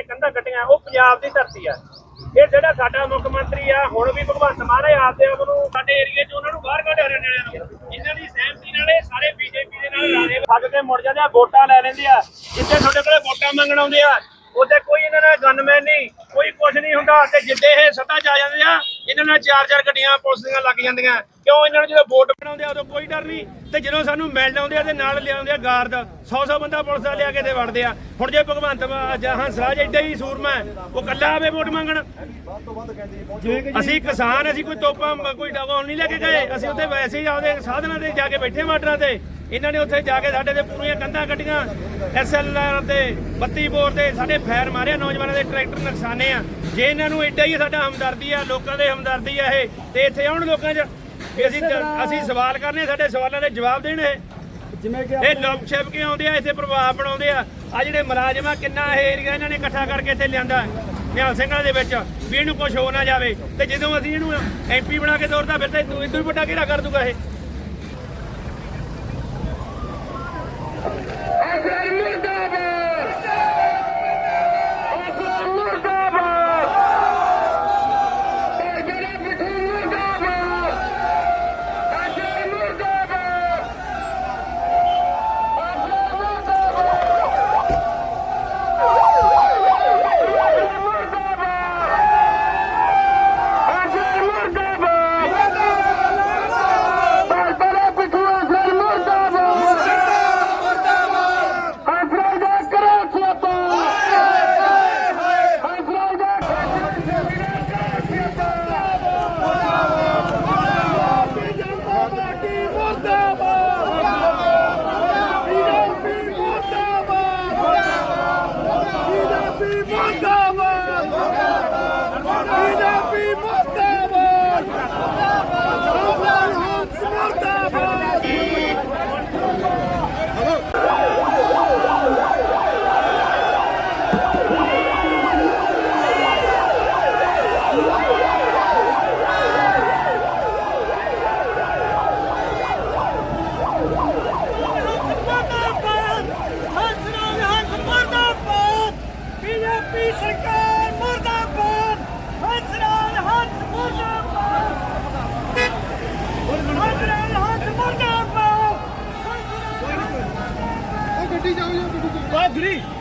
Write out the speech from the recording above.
ਹਰਿਆਣੇ ਕੰਧਾਂ ਕੱਟੀਆਂ, ਉਹ ਪੰਜਾਬ ਦੀ ਧਰਤੀ ਆ। ਇਹ ਜਿਹੜਾ ਸਾਡਾ ਮੁੱਖ ਮੰਤਰੀ ਆ, ਹੁਣ ਵੀ ਭਗਵੰਤ ਮਾਨ ਹੈ ਆਪਦੇ ਆਪ ਨੂੰ ਸਾਡੇ ਏਰੀਏ 'ਚ ਉਹਨਾਂ ਨੂੰ ਬਾਹਰ ਕੱਢ ਹਰਿਆਣੇ ਵਾਲਿਆਂ ਇਹਨਾਂ ਦੀ ਸਹਿਮਤੀ ਨਾਲ ਇਹ ਸਾਰੇ ਬੀਜੇਪੀ ਦੇ ਨਾਲ ਰਾਰੇ ਫੱਗ ਕੇ ਮੁੜ ਜਾਂਦੇ ਆ, ਵੋਟਾਂ ਲੈ ਲੈਂਦੇ ਆ। ਜਿੱਥੇ ਤੁਹਾਡੇ ਕੋਲੇ ਵੋਟਾਂ ਮੰਗਣ ਆਉਂਦੇ ਆ ਉਹਦੇ ਕੋਈ ਇਹਨਾਂ ਦਾ ਗਨਮੈਨ ਨਹੀਂ, ਕੋਈ ਕੁਝ ਨਹੀਂ ਹੁੰਦਾ ਤੇ ਜਿੱਦੇ ਇਹ ਸੱਤਾ ਚ ਆ ਜਾਂਦੇ ਆ, ਇਹਨਾਂ ਨਾਲ ਚਾਰ ਚਾਰ ਗੱਡੀਆਂ ਪੁਲਿਸ ਦੀਆਂ ਲੱਗ ਜਾਂਦੀਆਂ। ਕਿਉਂ ਇਹਨਾਂ ਨੂੰ ਜਦੋਂ ਵੋਟ ਬਣਾਉਂਦੇ ਆ, ਉਦੋਂ ਕੋਈ ਡਰ ਨਹੀਂ। ਤੇ ਜਦੋਂ ਸਾਨੂੰ ਮਿਲਣ ਆਉਂਦੇ ਆ, ਤੇ ਨਾਲ ਲਿਆਉਂਦੇ ਆ ਗਾਰਡ 100 100 ਬੰਦਾ ਪੁਲਿਸ ਦਾ ਲਿਆ ਕੇ ਤੇ ਵੜਦੇ ਆ। ਹੁਣ ਜੇ ਭਗਵੰਤ ਮਾ- ਜਾਂ ਹੰਸਰਾਜ ਐਡਾ ਹੀ ਸੂਰਮਾ ਉਹ ਕੱਲਾ ਆਵੇ ਵੋਟ ਮੰਗਣ? ਅਸੀਂ ਕਿਸਾਨ, ਅਸੀਂ ਕੋਈ ਤੋਪਾਂ, ਕੋਈ ਡਗਾਉਣ ਨਹੀਂ ਲੈ ਕੇ ਗਏ। ਅਸੀਂ ਉੱਥੇ ਵੈਸੇ ਹੀ ਆਪਦੇ ਸਾਧਨਾਂ ਤੇ ਜਾ ਕੇ ਬੈਠੇ ਮਾਟਰਾਂ ਤੇ। ਇਹਨਾਂ ਨੇ ਉੱਥੇ ਜਾ ਕੇ ਸਾਡੇ ਤੇ ਪੂਰੀਆਂ ਕੰਧਾਂ ਕੱਟੀਆਂ ਐਸਐਲਆਰ ਤੇ ਬੱਤੀ ਬੋਰ ਤੇ ਸਾਡੇ ਫਾਇਰ ਮਾਰਿਆ। ਨੌਜਵਾਨਾਂ ਦੇ ਟਰੈਕਟਰ ਨੁਕਸਾਨੇ ਆ। ਜੇ ਇਹਨਾਂ ਨੂੰ ਐਡਾ ਹੀ ਸਾਡਾ ਹਮਦਰਦੀ ਆ ਲੋਕਾਂ ਦੇ ਹਮਦਰਦੀ ਆ ਇਹ ਤੇ ਇੱਥੇ ਆਉਣ ਲੋਕਾਂ 'ਚ। ਅਸੀਂ ਅਸੀਂ ਸਵਾਲ ਕਰਨੇ ਸਾਡੇ ਸਵਾਲਾਂ ਦੇ ਜਵਾਬ ਦੇਣ ਇਹ। ਜਿਵੇਂ ਕਿ ਇਹ ਲੋਕ ਛਿਪ ਕੇ ਆਉਂਦੇ ਆ ਇੱਥੇ ਪ੍ਰਭਾਵ ਬਣਾਉਂਦੇ ਆ? ਆ ਜਿਹੜੇ ਮੁਲਾਜ਼ਮ ਆ ਕਿੰਨਾ ਇਹ ਏਰੀਆ ਇਹਨਾਂ ਨੇ ਇਕੱਠਾ ਕਰਕੇ ਇੱਥੇ ਲਿਆਂਦਾ ਨਿਹਾਲ ਸਿੰਘਾਂ ਦੇ ਵਿੱਚ। ਵੀ ਇਹਨੂੰ ਕੁਝ ਹੋ ਨਾ ਜਾਵੇ ਤੇ ਜਦੋਂ ਅਸੀਂ ਇਹਨੂੰ ਐਮਪੀ ਬਣਾ ਕੇ ਤੋਰਦਾ ਫਿਰ ਤਾਂ ਤੂੰ ਇਦੋਂ ਵੀ ਵੱਡਾ ਕਿਹੜਾ ਕਰ ਦੂਗਾ ਇਹ। Thank you. ਬੀਜੇਪੀ ਸਰਕਾਰ ਮੁਰਦਾਬਾਦ। ਹੰਸਰਾਜ ਹੰਸ ਮੁਰਦਾਬਾਦ। ਹੰਸਰਾਜ ਹੰਸ ਮੁਰਦਾਬਾਦ। ਗੱਡੀ ਜਾਓ ਜੀ ਗੱਡੀ ਜਾਓ ਬਾਜਰੀ ਲਵਲੀ